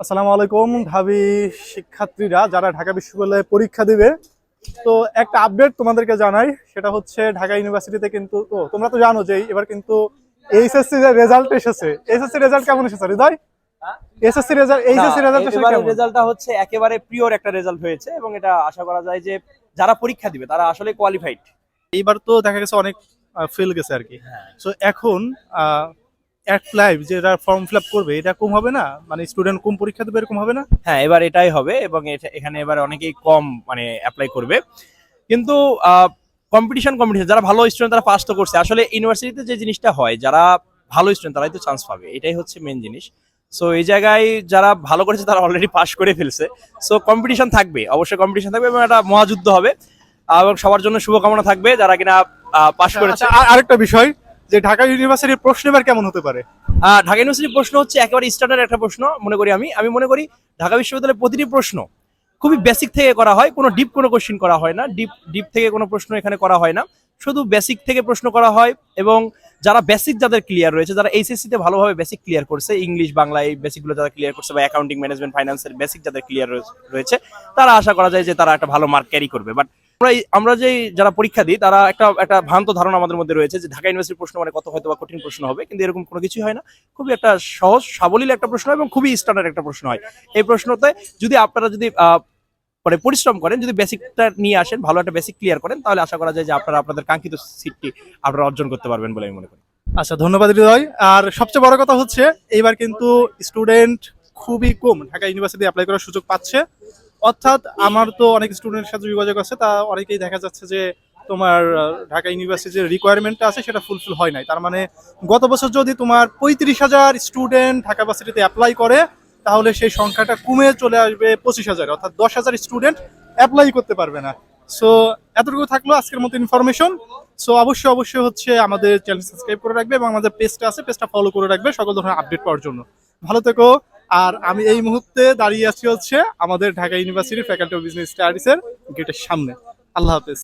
আসসালামু আলাইকুম ঢাবি শিক্ষার্থীরা যারা ঢাকা বিশ্ববিদ্যালয়ে পরীক্ষা দিবে। তো একটা আপডেট তোমাদেরকে জানাই সেটা হচ্ছে ঢাকা ইউনিভার্সিটিতে কিন্তু ও তোমরা তো জানো যে এবার কিন্তু এইচএসসি যে রেজাল্ট এসেছে এইচএসসি রেজাল্ট কেমন এসেছে হৃদয়? এসএসসি রেজাল্ট এইচএসসি রেজাল্ট এসেছে রেজাল্টটা হচ্ছে একেবারে পিওর একটা রেজাল্ট হয়েছে এবং এটা আশা করা যায় যে যারা পরীক্ষা দিবে তারা আসলে কোয়ালিফাইড এইবার তো দেখা গেছে অনেক ফেল গেছে আর কি। সো এখন এক লাইভ যেটা ফর্ম ফিল আপ করবে এটা কম হবে না? মানে স্টুডেন্ট কম পরীক্ষা দেবে এরকম হবে না? হ্যাঁ এবার এটাই হবে এবং এখানে এবার অনেকেই কম মানে অ্যাপ্লাই করবে। কিন্তু কম্পিটিশন কম্পিটিশন যারা ভালো স্টুডেন্ট তারা পাস তো করছে। আসলে ইউনিভার্সিটিতে যে জিনিসটা হয় যারা ভালো স্টুডেন্ট তারাই তো চান্স পাবে। এটাই হচ্ছে মেন জিনিস। সো এই জায়গায় যারা ভালো করেছে তারা অলরেডি পাস করে ফেলছে। সো কম্পিটিশন থাকবে অবশ্যই কম্পিটিশন থাকবে এবং একটা মহাযুদ্ধ হবে। এবং সবার জন্য শুভকামনা থাকবে যারা কিনা পাস করেছে। আচ্ছা, আরেকটা বিষয়। যে ঢাকা ইউনিভার্সিটির প্রশ্ন এবার কেমন হতে পারে? ঢাকা ইউনিভার্সিটির প্রশ্ন হচ্ছে একেবারে স্ট্যান্ডার্ড একটা প্রশ্ন, মনে করি আমি। আমি মনে করি ঢাকা বিশ্ববিদ্যালয়ের প্রতিটি প্রশ্ন খুবই বেসিক থেকে করা হয়, কোনো ডিপ কোনো কোশ্চিন করা হয় না। ডিপ ডিপ থেকে কোনো প্রশ্ন এখানে করা হয় না। শুধু বেসিক থেকে প্রশ্ন করা হয় এবং যারা বেসিক যাদের ক্লিয়ার রয়েছে, যারা এইচএসসি তে ভালোভাবে বেসিক ক্লিয়ার করছে ইংলিশ বাংলা, এই বেসিকগুলো যারা ক্লিয়ার করছে বা অ্যাকাউন্টিং ম্যানেজমেন্ট ফাইন্যান্সের বেসিক যাদের ক্লিয়ার রয়েছে, তারা আশা করা যায় যে তারা একটা ভালো মার্ক ক্যারি করবে। বাট আমরা আমরা যে যারা পরীক্ষা দিই, তারা একটা একটা ভ্রান্ত ধারণা আমাদের মধ্যে রয়েছে যে ঢাকা ইউনিভার্সিটির প্রশ্ন মানে কত হয়তো বা কঠিন প্রশ্ন হবে, কিন্তু এরকম কোনো কিছুই হয় না। খুবই একটা সহজ, সাবলীল একটা প্রশ্ন এবং খুবই স্ট্যান্ডার্ড একটা প্রশ্ন হয়। এই প্রশ্নতে যদি আপনারা যদি মানে পরিশ্রম করেন, যদি বেসিকটা নিয়ে আসেন, ভালো একটা বেসিক ক্লিয়ার করেন, তাহলে আশা করা যায় যে আপনারা আপনাদের কাঙ্ক্ষিত সিটটি আপনারা অর্জন করতে পারবেন বলে আমি মনে করি। আচ্ছা ধন্যবাদ হৃদয়। আর সবচেয়ে বড় কথা হচ্ছে, এইবার কিন্তু স্টুডেন্ট খুবই কম ঢাকা ইউনিভার্সিটি অ্যাপ্লাই করার সুযোগ পাচ্ছে। অর্থাৎ আমার তো অনেক স্টুডেন্টের সাথে যোগাযোগ আছে, তা অনেকেই দেখা যাচ্ছে যে তোমার ঢাকা ইউনিভার্সিটির যে রিকোয়ারমেন্টটা আছে সেটা ফুলফিল হয় নাই। তার মানে গত বছর যদি তোমার পঁয়ত্রিশ হাজার স্টুডেন্ট ঢাকা ভার্সিটিতে অ্যাপ্লাই করে, তাহলে সেই সংখ্যাটা কমে চলে আসবে পঁচিশ হাজার, অর্থাৎ দশ হাজার স্টুডেন্ট অ্যাপ্লাই করতে পারবে না। সো এতটুকু থাকল আজকের মতো ইনফরমেশন সো অবশ্যই অবশ্যই হচ্ছে আমাদের চ্যানেল সাবস্ক্রাইব করে রাখবে এবং আমাদের পেজটা আছে পেজটা ফলো করে রাখবে সকল ধরনের আপডেট পাওয়ার জন্য। ভালো থেকো। আর আমি এই মুহূর্তে দাঁড়িয়ে আছি হচ্ছে আমাদের Dhaka university faculty of business স্টাডিজের গেটের সামনে। আল্লাহ হাফেজ।